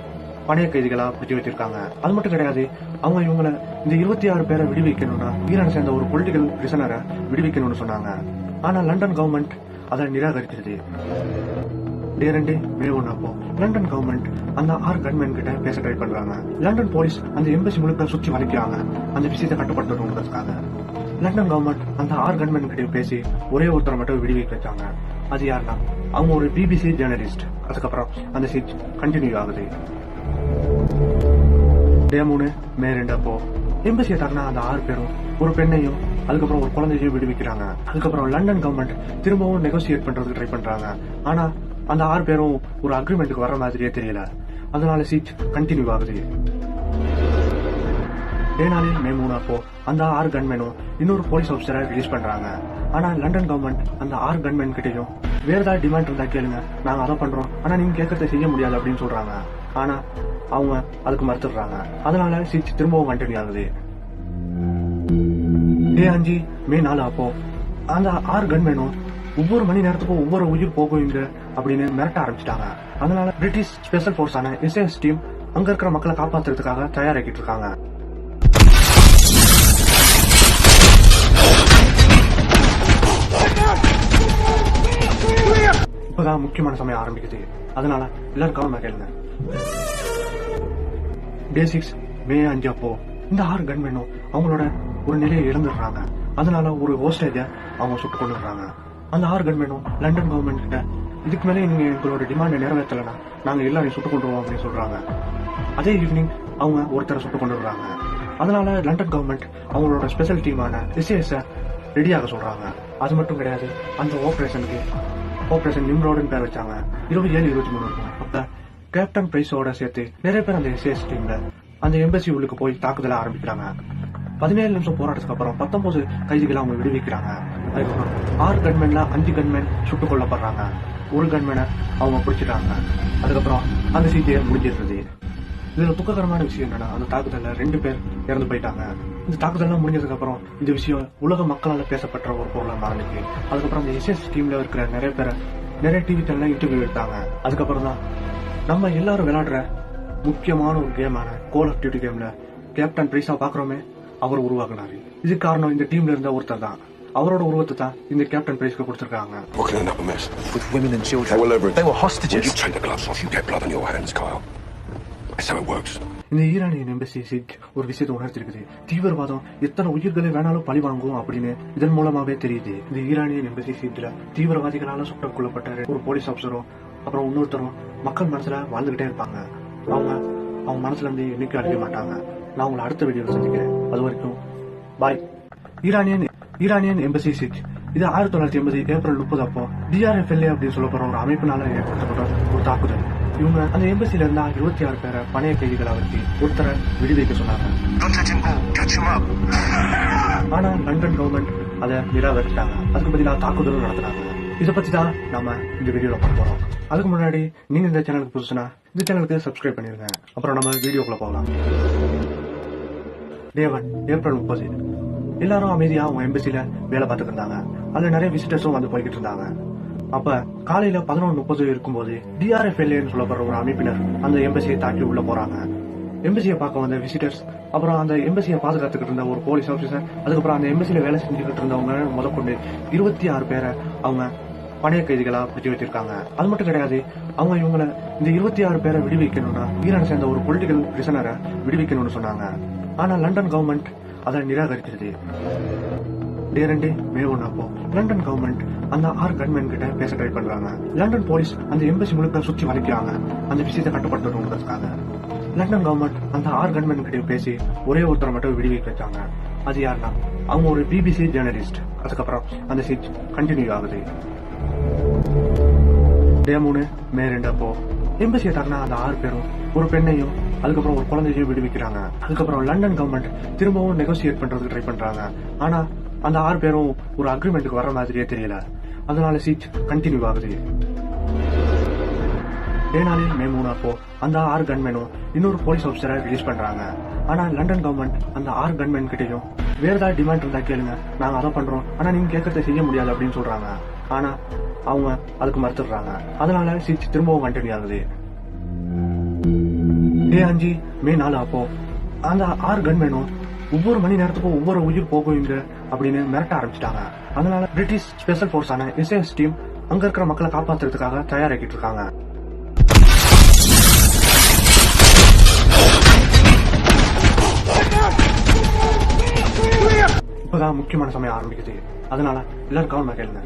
பணைய கைதிகளா பிடிச்சு வச்சிருக்காங்க அது மட்டும் கிடையாது அவங்க இவங்களை இந்த இருபத்தி ஆறு பேரை விடுவிக்கணும்னா ஈரான் சேர்ந்த ஒரு பொலிட்டிக்கல் பிரிசனரை விடுவிக்கணும்னு சொன்னாங்க. ஆனா லண்டன் கவர்மெண்ட் அதை நிராகரித்தது டே ரெண்டு மே அப்போ. லண்டன் கவர்மெண்ட் அந்த ஆறு கன்மேன் கிட்ட பேச ட்ரை பண்றாங்க. லண்டன் போலீஸ் அந்த எம்பசி முழுக்க சுற்றி வளைக்கிறாங்க அந்த விஷயத்தை கட்டுப்படுத்தணுங்கிறதுக்காக லண்டன் கவர்மெண்ட் அந்த ஆறு கன்மேன் கிட்ட பேசி ஒரே ஒருத்தரை மட்டும் விடுவிக்க வச்சாங்க. அது யாருன்னா அவங்க ஒரு பிபிசி ஜேர்னலிஸ்ட் அதுக்கப்புறம் அந்த சீட் கண்டினியூ ஆகுது. டே மூணு மே ரெண்டு அப்போ. எம்பசியை தாக்கினா அந்த ஆறு பேரும் ஒரு பெண்ணையும் அதுக்கப்புறம் ஒரு குழந்தையை விடுவிக்கிறாங்க. அதுக்கப்புறம் லண்டன் கவர்மெண்ட் திரும்பவும் நெகோசியேட் பண்றதுக்கு ட்ரை பண்றாங்க. ஆனா அந்த ஆறு பேரும் ஒரு அக்ரிமெண்ட்டுக்கு வர மாதிரியே தெரியல. அதனால சீட் கண்டினியூ ஆகுது. இதே மே மூணு அப்போ அந்த ஆறு கன்மேனும் இன்னொரு போலீஸ் ஆஃபீஸரை ரிலீஸ் பண்றாங்க. ஆனா லண்டன் கவர்மெண்ட் அந்த ஆறு கன்மென் கிட்டையும் வேற ஏதாவது டிமாண்ட் இருந்தா கேளுங்க நாங்க அதை பண்றோம். ஆனா நீங்க கேட்கறத செய்ய முடியாது அப்படின்னு சொல்றாங்க. ஆனா அவங்க அதுக்கு மறுத்துடுறாங்க. அதனால சீட் திரும்பவும் கண்டினியூ ஆகுது. டே அஞ்சு மே நாலு அப்போ அந்த ஆறு கன்மேனும் ஒவ்வொரு மணி நேரத்துக்கும் ஒவ்வொரு உயிர் போகுவீங்க அப்படின்னு மிரட்ட ஆரம்பிச்சிட்டாங்க. அதனால பிரிட்டிஷ் ஸ்பெஷல் போர்ஸான எஸ்எஸ் டீம் அங்க இருக்கிற மக்களை காப்பாத்துறதுக்காக தயாராக்கிட்டு இருக்காங்க. இப்பதான் முக்கியமான சமயம் ஆரம்பிக்குது. அதனால எல்லாரும் கவனமா கேளுங்க. டே சிக்ஸ் மே அஞ்சு அப்போ இந்த ஆறு கன்மெனும் அவங்களோட ஒரு நிலையை இழந்துடுறாங்க. அதனால ஒரு ஹோஸ்டேஜை அவங்க சுட்டு கொண்டுடுறாங்க அந்த ஆறு கன்மேனும் லண்டன் கவர்மெண்ட் கிட்ட இதுக்கு மேலே நீங்க எங்களோட டிமாண்டை நிறைவேற்றலைன்னா நாங்கள் எல்லாரையும் சுட்டு கொண்டுருவோம் அப்படின்னு சொல்றாங்க. அதே ஈவினிங் அவங்க ஒருத்தரை சுட்டு கொண்டுடுறாங்க அதனால லண்டன் கவர்மெண்ட் அவங்களோட ஸ்பெஷல் டீமான எஸ்ஏஎஸ் ரெடியாக சொல்றாங்க. அது மட்டும் கிடையாது அந்த ஆப்ரேஷனுக்கு ஆப்ரேஷன் நிம்ரோடுன்னு பேர் வச்சாங்க. இருபது ஏழு இருபத்தி மூணு இருக்கும். அப்ப கேப்டன் பிரைஸோட சேர்த்து நிறைய பேர் அந்த எஸ்ஏஎஸ் டீம்ல அந்த எம்பசி உள்ளுக்கு போய் தாக்குதல ஆரம்பிக்கிறாங்க. பதினேழு நிமிஷம் போராட்டத்துக்கு அப்புறம் பத்தொன்பது கைதிகளை அவங்க விடுவிக்கிறாங்க. அதுக்கப்புறம் ஆறு கன்மென்ல அஞ்சு கன்மென் சுட்டுக் கொல்லப்படுறாங்க. ஒரு கன்மெனை அவங்க பிடிச்சிட்டாங்க. அதுக்கப்புறம் அந்த சிஜிஐ முடிஞ்சிருந்தது. இதுல துக்ககரமான விஷயம் என்னன்னா அந்த தாக்குதல்ல ரெண்டு பேர் இறந்து போயிட்டாங்க. இந்த தாக்குதல்லாம் முடிஞ்சதுக்கு அப்புறம் இந்த விஷயம் உலக மக்களால பேசப்பட்ட ஒரு பொருளா மாறினுச்சு அதுக்கப்புறம் அந்த எஸ்எஸ் டீம்ல இருக்கிற நிறைய பேரை நிறைய டிவி சேனல் இன்டர்வியூ எடுத்தாங்க. அதுக்கப்புறம் தான் நம்ம எல்லாரும் விளையாடுற முக்கியமான ஒரு கேமான கோல் ஆஃப் டியூட்டி கேம்ல கேப்டன் பிரைஸா பாக்குறோமே அவர் உருவாக்குனாரு இதுக்கு காரணம் இந்த டீம்ல இருந்த ஒருத்தர் தான் அவரோட உருவத்தை தான் இந்த கேப்டன் பிரைஸ்க்கு கொடுத்துருக்காங்க What can end up a mess? With women and They children. were everything. They were When hostages. you take the gloves off, you get blood on your hands, Kyle. That's how it works. இந்த Iranian embassy siege ஒரு விஷயத்தை உணர்த்திருக்குது தீவிரவாதம் எத்தனை உயிர்களை வேணாலும் பழி வாங்கும் அப்படின்னு இதன் மூலமாவே தெரியுது இந்த ஈரானியன் எம்பசி சீட்ல தீவிரவாதிகளால சுட்டம் கொல்லப்பட்ட ஒரு போலீஸ் ஆஃபீஸரும் அப்புறம் இன்னொருத்தரும் மக்கள் மனசுல வாழ்ந்துகிட்டே இருப்பாங்க அவங்க அவங்க மனசுல இருந்து என்னைக்கும் அழிய மாட்டாங்க நான் உங்களை அடுத்த வீடியோவில் சந்திக்கிறேன். அது வரைக்கும் bye Iranian Iranian embassy siege இது ஆயிரத்தி தொள்ளாயிரத்தி எண்பது ஏப்ரல் முப்பது அப்போ டிஆர்எஃப்எல்ஏ அப்படின்னு சொல்லப்படுற ஒரு அமைப்பினால ஏற்படுத்தப்பட்ட ஒரு தாக்குதல். இவங்க அந்த எம்பசில இருந்தா இருபத்தி ஆறு பேரை பணைய கைதிகளை வச்சு ஒருத்தரை விடுவிக்க சொன்னாங்க. ஆனா லண்டன் கவர்மெண்ட் அதை நிராகரிச்சிட்டாங்க அதுக்கு பதிலாக தாக்குதலும் நடத்தினாங்க. இதை பத்தி தான் நாம இந்த வீடியோல பார்க்க போறோம். அதுக்கு முன்னாடி நீங்க இந்த சேனலுக்கு புதுசுனா இந்த சேனலுக்கு சப்ஸ்கிரைப் பண்ணிருங்க. அப்புறம் நம்ம வீடியோக்குள்ள போகலாம். தேவன் ஏப்ரல் முப்பது. எல்லாரும் அமைதியா அவங்க எம்பசியில வேலை பார்த்துட்டு இருந்தாங்க. அதுல நிறைய விசிட்டர்ஸும் வந்து போய்கிட்டு இருந்தாங்க. அப்ப காலையில பதினொன்று முப்பது இருக்கும்போது டிஆர்எஃப்எல்ஏன்னு சொல்லப்படுற ஒரு அமைப்பினர் அந்த எம்பசியை தாக்கி உள்ள போறாங்க. எம்பசியை பார்க்க வந்த விசிட்டர்ஸ் அப்புறம் அந்த எம்பசியை பாதுகாத்துக்கிட்டு இருந்த ஒரு போலீஸ் ஆஃபீஸர் அதுக்கப்புறம் அந்த எம்பசியில வேலை செஞ்சுக்கிட்டு இருந்தவங்க முதற்கொண்டு இருபத்தி ஆறு பேரை அவங்க பணைய கைதிகளா பிடிச்சு வச்சிருக்காங்க அது மட்டும் கிடையாது அவங்க இவங்கள இந்த இருபத்தி ஆறு பேரை விடுவிக்கணும்னா ஈரான் சேர்ந்த ஒரு பொலிட்டிக்கல் பிரிசனரை விடுவிக்கணும்னு சொன்னாங்க. ஆனா லண்டன் கவர்மெண்ட் அதை நிராகரிச்சிருது டே மே ஒன்று அப்போ லண்டன் கவர்மெண்ட் அந்த ஆறு கன்மேன் கிட்ட பேச ட்ரை பண்றாங்க. லண்டன் போலீஸ் அந்த எம்பசி முழுக்க சுத்தி வளைக்கிறாங்க. அந்த விஷயத்தை கட்டுப்படுத்தணுங்கிறதுக்காக. லண்டன் கவர்மெண்ட் அந்த ஆறு கன்மேன் கிட்ட பேசி ஒரே ஒருத்தரை மட்டும் விடுவிக்க வச்சாங்க. அது யாருன்னா அவங்க ஒரு பிபிசி ஜேர்னலிஸ்ட் அதுக்கப்புறம் அந்த சீட் கண்டினியூ ஆகுது. டே மூணு மே ரெண்டு அப்போ எம்பசியை தாக்கினா அந்த ஆறு பேரும் ஒரு பெண்ணையும் அதுக்கப்புறம் ஒரு குழந்தையையும் விடுவிக்கிறாங்க. அதுக்கப்புறம் லண்டன் கவர்மெண்ட் திரும்பவும் நெகோசியேட் பண்றதுக்கு ட்ரை பண்றாங்க. ஆனா அந்த ஆறு பேரும் ஒரு அக்ரிமெண்ட்டுக்கு வர மாதிரியே தெரியல. அதனால சீட் கண்டினியூ ஆகுது. டே நாளில் மே மூணு அப்போ அந்த ஆறு கன்மேனும் இன்னொரு போலீஸ் ஆஃபீஸரை ரிலீஸ் பண்றாங்க. ஆனா லண்டன் கவர்மெண்ட் அந்த ஆறு கன்மேன் கிட்டையும் வேற ஏதாவது டிமாண்ட் இருந்தா கேளுங்க. நாங்க அதை பண்றோம். ஆனா நீங்க கேட்கறத செய்ய முடியாது அப்படின்னு சொல்றாங்க. ஆனா அவங்க அதுக்கு மறுத்துடுறாங்க. அதனால சிரிச்சு திரும்பவும் கண்டினியூ ஆகுது. டே அஞ்சு மே நாலு அப்போ அந்த ஆறு கன்மேனும் ஒவ்வொரு மணி நேரத்துக்கும் ஒவ்வொரு உயிர் போகும் இங்க அப்படின்னு மிரட்ட ஆரம்பிச்சிட்டாங்க. அதனால பிரிட்டிஷ் ஸ்பெஷல் ஃபோர்ஸான எஸ்எஸ் டீம் அங்க இருக்கிற மக்களை காப்பாத்துறதுக்காக தயாராகிட்டு இருக்காங்க. இப்பதான் முக்கியமான சமயம் ஆரம்பிக்குது. அதனால எல்லாரும் கவனமா கேளுங்க.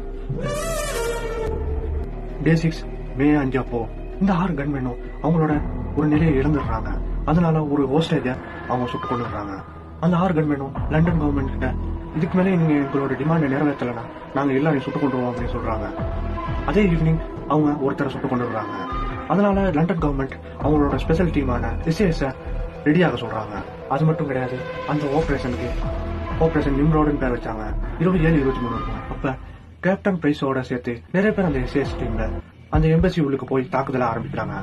டே சிக்ஸ் மே அஞ்சு அப்போ இந்த ஆறு கன்மேனும் அவங்களோட ஒரு நிலையை இழந்துடுறாங்க. அதனால ஒரு ஹோஸ்டேஜ அவங்க சுட்டு கொண்டுடுறாங்க அந்த ஆறு கன்மேனும் லண்டன் கவர்மெண்ட் கிட்ட இதுக்கு மேலே நீங்க எங்களோட டிமாண்டை நிறைவேற்றலைன்னா நாங்க எல்லாரையும் சுட்டு கொண்டுருவோம் அப்படின்னு சொல்றாங்க. அதே ஈவினிங் அவங்க ஒருத்தரை சுட்டு கொண்டுடுறாங்க அதனால லண்டன் கவர்மெண்ட் அவங்களோட ஸ்பெஷல் டீமான எஸ்ஏஎஸ் ரெடியாக சொல்றாங்க. அது மட்டும் கிடையாது அந்த ஆப்ரேஷனுக்கு ஆப்ரேஷன் நிம்ரோடுன்னு பேர் வச்சாங்க. இருபது ஏழு இருபத்தி மூணு இருக்கும். அப்போ கேப்டன் பிரைஸோட சேர்த்து நிறைய பேர் அந்த எஸ்ஏஎஸ் டீம்ல அந்த எம்பசி உள்ளுக்கு போய் தாக்குதல ஆரம்பிக்கிறாங்க.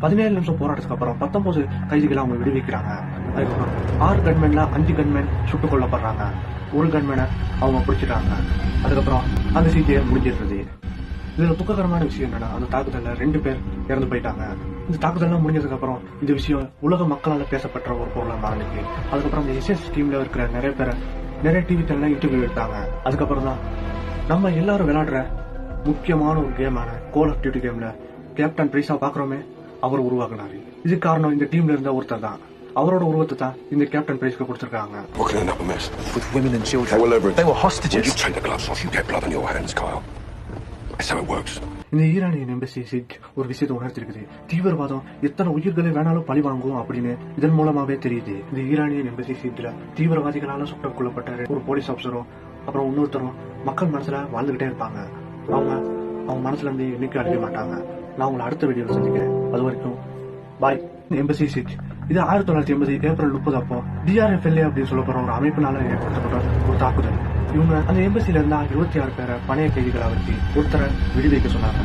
பதினேழு நிமிஷம் போராட்டத்துக்கு அப்புறம் பத்தொன்பது கைதிகளை அவங்க விடுவிக்கிறாங்க. அதுக்கப்புறம் ஆறு கன்மேன்ல அஞ்சு கன்மேன் சுட்டுக் கொல்லப்படுறாங்க. ஒரு கன்மேனை அவங்க பிடிச்சிட்டாங்க. அதுக்கப்புறம் அந்த சீட்டியை முடிஞ்சிடுறது. இதுல துக்ககரமான விஷயம் என்னன்னா அந்த தாக்குதல்ல ரெண்டு பேர் இறந்து போயிட்டாங்க. இந்த தாக்குதல்லாம் முடிஞ்சதுக்கு அப்புறம் இந்த விஷயம் உலக மக்களால பேசப்பட்ட ஒரு பொருளா மாறினுச்சு அதுக்கப்புறம் அந்த எஸ்எஸ் டீம்ல இருக்கிற நிறைய பேரை நிறைய டிவி சேனல்ல இன்டர்வியூ எடுத்தாங்க. அதுக்கப்புறம் தான் நம்ம எல்லாரும் விளையாடுற முக்கியமான ஒரு கேமான கோல் ஆஃப் டியூட்டி கேம்ல கேப்டன் பிரைஸா பாக்குறோமே அவர் உருவாக்குனாரு இதுக்கு காரணம் இந்த டீம்ல இருந்த ஒருத்தர் தான் அவரோட உருவத்தை தான் இந்த கேப்டன் பிரைஸ்க்கு கொடுத்திருக்காங்க What can end up a mess? With women and They children. were everything. They were When hostages. you take the gloves off, you get blood on your hands, Kyle. That's how it works. இந்த Iranian embassy siege ஒரு விஷயத்தை உணர்த்திருக்குது தீவிரவாதம் எத்தனை உயிர்களை வேணாலும் பழி வாங்கும் அப்படின்னு இதன் மூலமாவே தெரியுது இந்த ஈரானியன் எம்பசி சீட்ல தீவிரவாதிகளால சுட்டம் கொல்லப்பட்ட ஒரு போலீஸ் ஆஃபீஸரும் அப்புறம் இன்னொருத்தரும் மக்கள் மனசுல வாழ்ந்துகிட்டே இருப்பாங்க. அவங்க அவங்க மனசுல இருந்து என்னைக்கும் அழிய மாட்டாங்க. நான் உங்களை அடுத்த வீடியோவில் சந்திக்கிறேன். அது வரைக்கும் பாய் எம்பசி சிக் இது ஆயிரத்தி தொள்ளாயிரத்தி எண்பது ஏப்ரல் முப்பது அப்போ டிஆர்எஃப்எல்ஏ அப்படின்னு சொல்லப்படுற ஒரு அமைப்பினால ஏற்படுத்தப்பட்ட ஒரு தாக்குதல். இவங்க அந்த எம்பசில இருந்தா இருபத்தி ஆறு பேரை பணைய கைதிகளை வச்சு ஒருத்தரை விடுவிக்க சொன்னாங்க.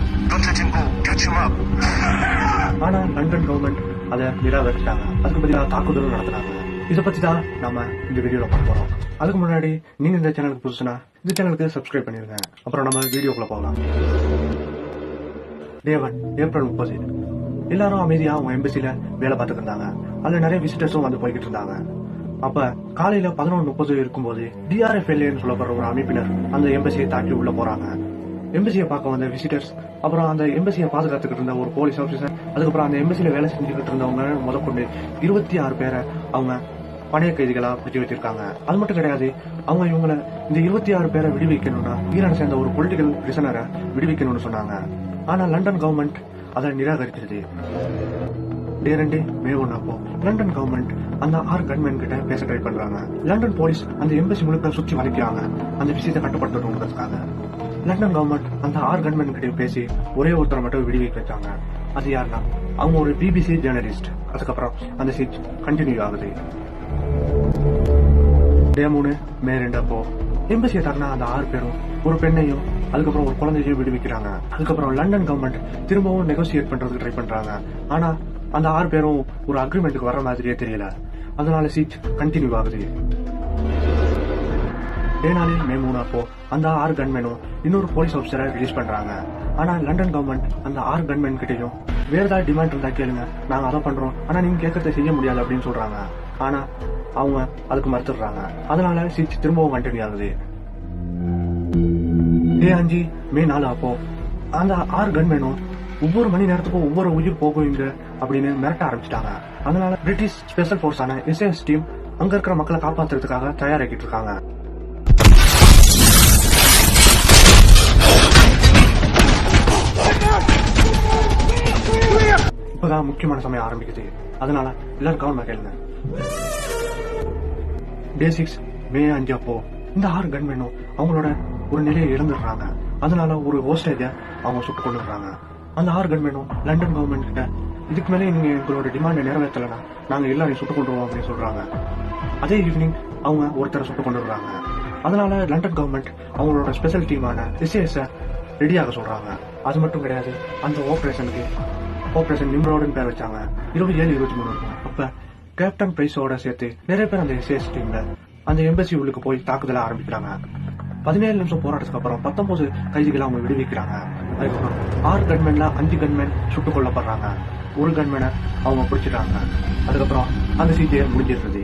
ஆனா லண்டன் கவர்மெண்ட் அதை நிராகரிச்சிட்டாங்க அதுக்கு பதிலாக தாக்குதலும் நடத்தினாங்க. இதை பற்றி தான் நாம இந்த வீடியோவில் பார்க்க போகிறோம் அதுக்கு முன்னாடி நீங்கள் இந்த சேனலுக்கு புதுசுனா இந்த சேனலுக்கு சப்ஸ்கிரைப் பண்ணிடுங்க அப்புறம் நம்ம வீடியோக்குள்ளே போகலாம். தேவன் ஏப்ரல் முப்பது. எல்லாரும் அமைதியாக அவங்க எம்பசியில் வேலை பார்த்துட்டு இருந்தாங்க. நிறைய விசிட்டர்ஸும் வந்து போய்கிட்டு இருந்தாங்க. அப்ப காலையில பதினொன்று முப்பது இருக்கும்போது டிஆர்எஃப்எல்ஏன்னு சொல்லப்படுற ஒரு அமைப்பினர் அந்த எம்பசியை தாக்கி உள்ள போறாங்க. எம்பசியை பார்க்க வந்த விசிட்டர்ஸ் அப்புறம் அந்த எம்பசியை பாதுகாத்துக்கிட்டு இருந்த ஒரு போலீஸ் ஆஃபீஸர் அதுக்கப்புறம் அந்த எம்பசியில வேலை செஞ்சுக்கிட்டு இருந்தவங்க முதற்கொண்டு இருபத்தி ஆறு பேரை அவங்க பணைய கைதிகளா பிடிச்சு வச்சிருக்காங்க அது மட்டும் கிடையாது அவங்க இவங்கள இந்த இருபத்தி ஆறு பேரை விடுவிக்கணும்னா ஈரான் சேர்ந்த ஒரு பொலிட்டிக்கல் பிரிசனரை விடுவிக்கணும்னு சொன்னாங்க. ஆனா லண்டன் கவர்மெண்ட் அதை நிராகரிச்சிருது டே ரெண்டு மே ஒன் அப்போ லண்டன் கவர்மெண்ட் அந்த ஆறு கன்மேன் கிட்ட பேச ட்ரை பண்றாங்க. லண்டன் போலீஸ் அந்த எம்பசி முழுக்க சுற்றி வளைக்கிறாங்க அந்த விஷயத்தை கட்டுப்படுத்தணுங்கிறதுக்காக. லண்டன் கவர்மெண்ட் அந்த ஆறு கன்மேன் கிட்ட பேசி ஒரே ஒருத்தரை மட்டும் விடுவிக்க வச்சாங்க. அது யாருன்னா அவங்க ஒரு பிபிசி ஜேர்னலிஸ்ட் அதுக்கப்புறம் அந்த சீட் கண்டினியூ ஆகுது. டே மூணு மே ரெண்டப்போ எம்பசி தரனா அந்த ஆறு பேரும் ஒரு பெண்ணையும் அதுக்கப்புறம் ஒரு குழந்தையையும் விடுவிக்கிறாங்க. அதுக்கப்புறம் லண்டன் கவர்மெண்ட் திரும்பவும் நெகோசியேட் பண்றதுக்கு ட்ரை பண்றாங்க. ஆனா அந்த ஆறு பேரும் ஒரு அக்ரிமெண்ட்டுக்கு வர மாதிரியே தெரியல. அதனால சீட் கண்டினியூ ஆகுது. டே மே மூணு அப்போ அந்த ஆறு கன்மேனும் இன்னொரு போலீஸ் ஆஃபீஸரை ரிலீஸ் பண்றாங்க. ஆனா லண்டன் கவர்மெண்ட் அந்த ஆறு கன்மேன் கிட்டையும் வேற ஏதாவது டிமாண்ட் இருந்தா கேளுங்க. நாங்க அதை பண்றோம். ஆனா நீங்க கேட்கறத செய்ய முடியாது அப்படின்னு சொல்றாங்க. ஆனா அவங்க அதுக்கு மறுத்துடுறாங்க. அதனால சிரிச்சு திரும்பவும் கண்டினியூ ஆகுது. டே அஞ்சு மே நாலு அப்போ அந்த ஆறு கன்மேனும் ஒவ்வொரு மணி நேரத்துக்கும் ஒவ்வொரு உயிர் போகும் இங்க அப்படின்னு மிரட்ட ஆரம்பிச்சிட்டாங்க. அதனால பிரிட்டிஷ் ஸ்பெஷல் ஃபோர்ஸான எஸ்எஸ் டீம் அங்க இருக்கிற மக்களை காப்பாத்துறதுக்காக தயாராகிட்டு இருக்காங்க. இப்பதான் முக்கியமான சமயம் ஆரம்பிக்குது. அதனால எல்லாரும் கவனமா கேளுங்க. டே சிக்ஸ் மே அஞ்சு அப்போ இந்த ஆறு கன்மேனும் அவங்களோட ஒரு நிலையை இழந்துடுறாங்க. அதனால ஒரு ஹோஸ்டேஜ அவங்க சுட்டு கொண்டுறாங்க அந்த ஆறு கன்மேனும் லண்டன் கவர்மெண்ட் கிட்ட இதுக்கு மேலே நீங்க எங்களோட டிமாண்டை நிறைவேற்றலைன்னா நாங்க எல்லாரையும் சுட்டு கொண்டுருவோம் அப்படின்னு சொல்றாங்க. அதே ஈவினிங் அவங்க ஒருத்தரை சுட்டு கொண்டுடுறாங்க அதனால லண்டன் கவர்மெண்ட் அவங்களோட ஸ்பெஷல் டீமான எஸ்ஏஎஸ் ரெடியாக சொல்றாங்க. அது மட்டும் கிடையாது அந்த ஆப்ரேஷனுக்கு ஆப்ரேஷன் நிம்ரோடுன்னு பேர் வச்சாங்க. இருபது ஏழு இருபத்தி மூணு. இருக்கும் அப்ப கேப்டன் பிரைஸோட சேர்த்து நிறைய பேர் அந்த எஸ்எஸ் டீம்ல அந்த எம்பசி உள்ளுக்கு போய் தாக்குதல ஆரம்பிக்கிறாங்க. பதினேழு நிமிஷம் போராட்டத்துக்கு அப்புறம் பத்தொன்பது கைதிகளை அவங்க விடுவிக்கிறாங்க. அதுக்கப்புறம் ஆறு கன்மேன்ல அஞ்சு கன்மேன் சுட்டுக் கொல்லப்படுறாங்க. ஒரு கன்மேனை அவங்க பிடிச்சிட்டாங்க. அதுக்கப்புறம் அந்த சீட்டியை முடிஞ்சிருந்தது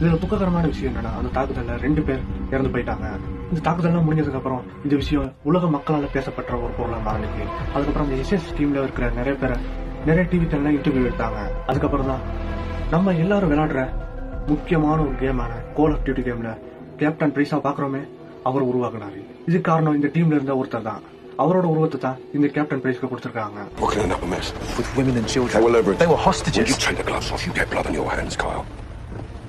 இதுல துக்ககரமான விஷயம் என்னன்னா அந்த தாக்குதல்ல ரெண்டு பேர் இறந்து போயிட்டாங்க. இந்த தாக்குதல்லாம் முடிஞ்சதுக்கு அப்புறம் இந்த விஷயம் உலக மக்களால் பேசப்பட்ட ஒரு பொருளாக மாறினுச்சு அதுக்கப்புறம் அந்த எஸ்எஸ் டீம்ல இருக்கிற நிறைய பேரை நிறைய டிவி சேனல்ல இன்டர்வியூ எடுத்தாங்க. அதுக்கப்புறம் தான் நம்ம எல்லாரும் விளையாடுற முக்கியமான ஒரு கேமான கோல் ஆஃப் டியூட்டி கேம்ல கேப்டன் பிரைஸா பாக்குறோமே அவர் உருவாக்குனாரு இதுக்கு காரணம் இந்த டீம்ல இருந்த ஒருத்தர் தான் அவரோட உருவத்தை தான் இந்த கேப்டன் பிரைஸ்க்கு கொடுத்திருக்காங்க We're cleaning up a mess. with women and children. They were liberals. They were When you hostages. take the gloves off, you get blood on your hands, Kyle.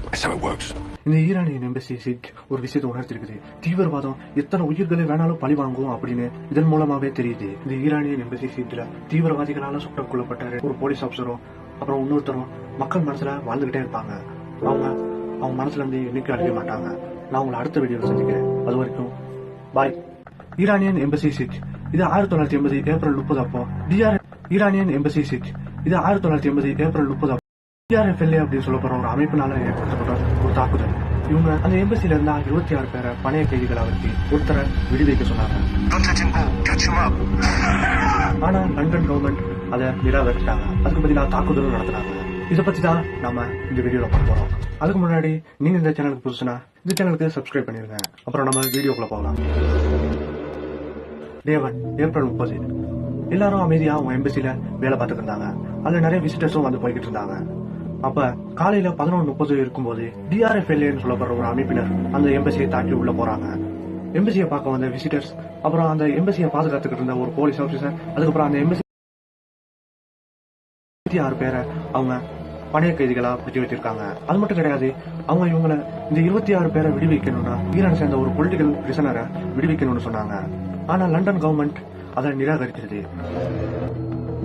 That's how it works. இந்த Iranian embassy siege ஒரு விஷயத்தை உணர்த்திருக்குது தீவிரவாதம் எத்தனை உயிர்களை வேணாலும் பழி வாங்கும் அப்படின்னு இதன் மூலமாவே தெரியுது இந்த ஈரானியன் எம்பசி சீட்ல தீவிரவாதிகளால சுட்டுக் கொல்லப்பட்ட ஒரு போலீஸ் ஆஃபீஸரும் அப்புறம் இன்னொருத்தரும் மக்கள் மனசுல வாழ்ந்துகிட்டே இருப்பாங்க. அவங்க அவங்க மனசுல இருந்து என்னைக்கும் அழிய மாட்டாங்க. நான் உங்களை அடுத்த வீடியோவில் சந்திக்கிறேன். அது வரைக்கும் பாய் ஈரானியன் எம்பசி சீட் இது ஆயிரத்தி தொள்ளாயிரத்தி எண்பது ஏப்ரல் முப்பது அப்போ. டிஆர் ஈரானியன் எம்பசி சீட் இது ஆயிரத்தி தொள்ளாயிரத்தி எண்பது ஏப்ரல் முப்பது டிஆர்எஃப்எல்ஏ அப்படின்னு சொல்லப்படுற ஒரு அமைப்பினால ஏற்படுத்தப்பட்ட ஒரு தாக்குதல். இவங்க அந்த எம்பசில இருந்தா இருபத்தி ஆறு பேரை பணைய கைதிகளை வச்சு ஒருத்தரை விடுவிக்க சொன்னாங்க. ஆனா லண்டன் கவர்மெண்ட் அதை நிராகரிச்சிட்டாங்க. அதுக்கு பதிலா தாக்குதலும் நடத்தினாங்க. இதை பற்றி தான் நாம இந்த வீடியோவில் பார்க்க போகிறோம் அதுக்கு முன்னாடி நீங்கள் இந்த சேனலுக்கு புதுசுனா இந்த சேனலுக்கு சப்ஸ்கிரைப் பண்ணிடுங்க அப்புறம் நம்ம வீடியோக்குள்ளே போகலாம். தேவன் ஏப்ரல் முப்பது. எல்லாரும் அமைதியாக அவங்க எம்பசியில் வேலை பார்த்துட்டு இருந்தாங்க. நிறைய விசிட்டர்ஸும் வந்து போய்கிட்டு இருந்தாங்க. அப்ப காலையில பதினொன்று முப்பது இருக்கும்போது டிஆர்எஃப்எல்ஏன்னு சொல்லப்படுற ஒரு அமைப்பினர் அந்த எம்பசியை தாண்டி உள்ள போறாங்க. எம்பசியை பார்க்க வந்த விசிட்டர்ஸ் அப்புறம் அந்த எம்பசியை பாதுகாத்துக்கிட்டு இருந்த ஒரு போலீஸ் ஆஃபீஸர் அதுக்கப்புறம் அந்த எம்பசி ஆறு பேரை அவங்க பணைய கைதிகளா பற்றி வச்சிருக்காங்க அது மட்டும் கிடையாது அவங்க இவங்களை இந்த இருபத்தி ஆறு பேரை விடுவிக்கணும்னா ஈரான் சேர்ந்த ஒரு பொலிட்டிக்கல் பிரிசனரை விடுவிக்கணும்னு சொன்னாங்க. ஆனா லண்டன் கவர்மெண்ட் அதை நிராகரிச்சிருது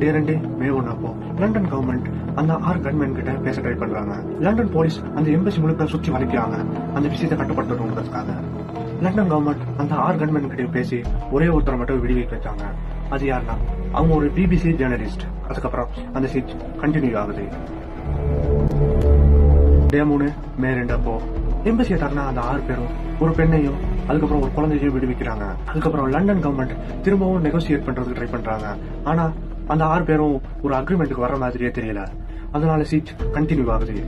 டே ரெண்டு மே ஒன் அப்போ லண்டன் கவர்மெண்ட் அந்த ஆறு கன்மேன் கிட்ட பேச ட்ரை பண்றாங்க. லண்டன் போலீஸ் அந்த எம்பசி முழுக்க சுற்றி வளைக்கிறாங்க அந்த விஷயத்தை கட்டுப்படுத்தணுங்கிறதுக்காக. லண்டன் கவர்மெண்ட் அந்த ஆறு கன்மேன் கிட்ட பேசி ஒரே ஒருத்தரை மட்டும் விடுவிக்க வச்சாங்க. அது யாருன்னா அவங்க ஒரு பிபிசி ஜேர்னலிஸ்ட் அதுக்கப்புறம் அந்த சீட் கண்டினியூ ஆகுது. டே மூணு மே ரெண்டப்போ அப்போ எம்பசியை தரனா அந்த ஆறு பேரும். ஒரு பெண்ணையும் அதுக்கப்புறம் ஒரு குழந்தையையும் விடுவிக்கிறாங்க. அதுக்கப்புறம் லண்டன் கவர்மெண்ட் திரும்பவும் நெகோசியேட் பண்றதுக்கு ட்ரை பண்றாங்க. ஆனா அந்த ஆறு பேரும் ஒரு அக்ரிமெண்ட்டுக்கு வர மாதிரியே தெரியல. அதனால சீட் கண்டினியூ ஆகுது.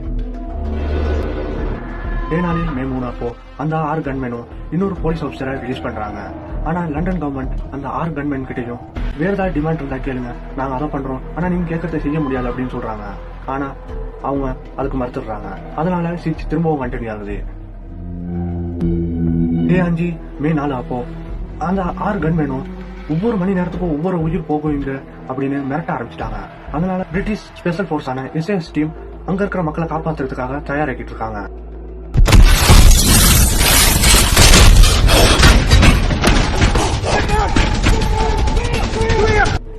டே நாளில் மே மூணு அப்போ அந்த ஆறு கன்மேனும் இன்னொரு போலீஸ் ஆஃபீஸரை ரிலீஸ் பண்றாங்க. ஆனா லண்டன் கவர்மெண்ட் அந்த ஆறு கன்மேன் கிட்டையும் வேற ஏதாவது டிமாண்ட் இருந்தா கேளுங்க. நாங்க அதை பண்றோம். ஆனா நீங்க கேட்கறத செய்ய முடியாது அப்படின்னு சொல்றாங்க. ஆனா அவங்க அதுக்கு மறுத்துடுறாங்க. அதனால சிரிச்சு திரும்பவும் கண்டினியூ ஆகுது. டே அஞ்சு மே நாலு அப்போ அந்த ஆறு கன்மேனும் ஒவ்வொரு மணி நேரத்துக்கும் ஒவ்வொரு உயிர் போகும் இங்க அப்படின்னு மிரட்ட ஆரம்பிச்சிட்டாங்க. அதனால பிரிட்டிஷ் ஸ்பெஷல் ஃபோர்ஸான எஸ்எஸ் டீம் அங்க இருக்கிற மக்களை காப்பாத்துறதுக்காக தயாராகிட்டு இருக்காங்க.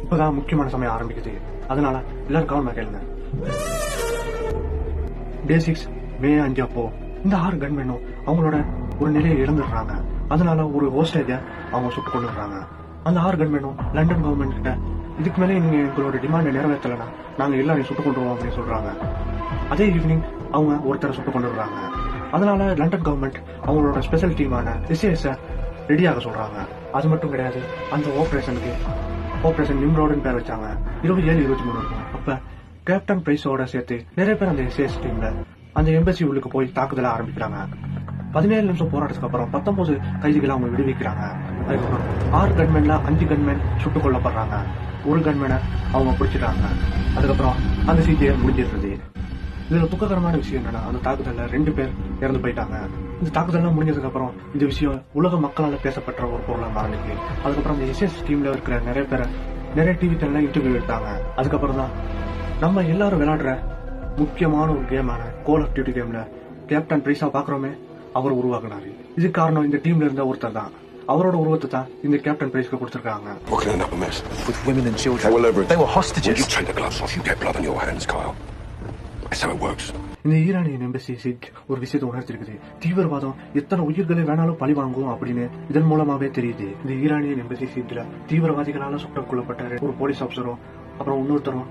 இப்பதான் முக்கியமான சமயம் ஆரம்பிக்குது. அதனால எல்லாரும் கவனமா கேளுங்க. டே சிக்ஸ் மே அஞ்சு அப்போ இந்த ஆறு கன்மேனும் அவங்களோட ஒரு நிலையை இழந்துடுறாங்க. அதனால ஒரு ஹோஸ்டேஜ அவங்க சுட்டு கொண்டுடுறாங்க அந்த ஆறு கன்மேனும் லண்டன் கவர்மெண்ட் கிட்ட. இதுக்கு மேலே நீங்க எங்களோட டிமாண்டை நிறைவேற்றலைன்னா நாங்க எல்லாரையும் சுட்டு கொண்டுருவோம் அப்படின்னு சொல்றாங்க. அதே ஈவினிங் அவங்க ஒருத்தரை சுட்டு கொண்டுடுறாங்க அதனால லண்டன் கவர்மெண்ட் அவங்களோட ஸ்பெஷல் டீமான எஸ்ஏஎஸ் ரெடியாக சொல்றாங்க. அது மட்டும் கிடையாது அந்த ஆப்ரேஷனுக்கு ஆப்ரேஷன் நிம்ரோடுன்னு பேர் வச்சாங்க. இருபது ஏழு இருபத்தி மூணு இருக்கும். அப்ப கேப்டன் பிரைஸோட சேர்த்து நிறைய பேர் அந்த எஸ்ஏஎஸ் டீம்ல அந்த எம்பசி உள்ளுக்கு போய் தாக்குதல ஆரம்பிக்கிறாங்க. பதினேழு நிமிஷம் போராட்டத்துக்கு அப்புறம் பத்தொன்பது கைதிகளை அவங்க விடுவிக்கிறாங்க. அதுக்கப்புறம் ஆறு கன்மேன்ல அஞ்சு கன்மேன் சுட்டுக் கொல்லப்படுறாங்க. ஒரு கன்மேனை அவங்க பிடிச்சிட்டாங்க. அதுக்கப்புறம் அந்த சீட்டியை முடிஞ்சிருந்தது இதுல துக்ககரமான விஷயம் என்னன்னா அந்த தாக்குதல்ல ரெண்டு பேர் இறந்து போயிட்டாங்க. இந்த தாக்குதல்லாம் முடிஞ்சதுக்கு அப்புறம் இந்த விஷயம் உலக மக்களால பேசப்பட்ட ஒரு பொருளா மாறினுச்சு அதுக்கப்புறம் அந்த எஸ்எஸ் டீம்ல இருக்கிற நிறைய பேரை நிறைய டிவி சேனல்ல இன்டர்வியூ எடுத்தாங்க. அதுக்கப்புறம் தான் நம்ம எல்லாரும் விளையாடுற முக்கியமான ஒரு கேமான கோல் ஆஃப் டியூட்டி கேம்ல கேப்டன் பிரைஸா பாக்குறோமே அவர் உருவாக்குனாரு இதுக்கு காரணம் இந்த டீம்ல இருந்த ஒருத்தர் தான் அவரோட உருவத்தை தான் இந்த கேப்டன் பிரைஸ்க்கு கொடுத்திருக்காங்க We're cleaning up a mess. with women and children. They were leveraged. They were When hostages. you take the gloves off, you get blood on your hands, Kyle. That's how it works. இந்த Iranian embassy siege ஒரு விஷயத்தை உணர்த்திருக்குது தீவிரவாதம் எத்தனை உயிர்களை வேணாலும் பழி வாங்கும் அப்படின்னு இதன் மூலமாவே தெரியுது இந்த ஈரானியன் எம்பசி சீட்ல தீவிரவாதிகளால சுட்டம் கொல்லப்பட்ட ஒரு போலீஸ் ஆபீசரும் அப்புறம் இன்னொருத்தரும்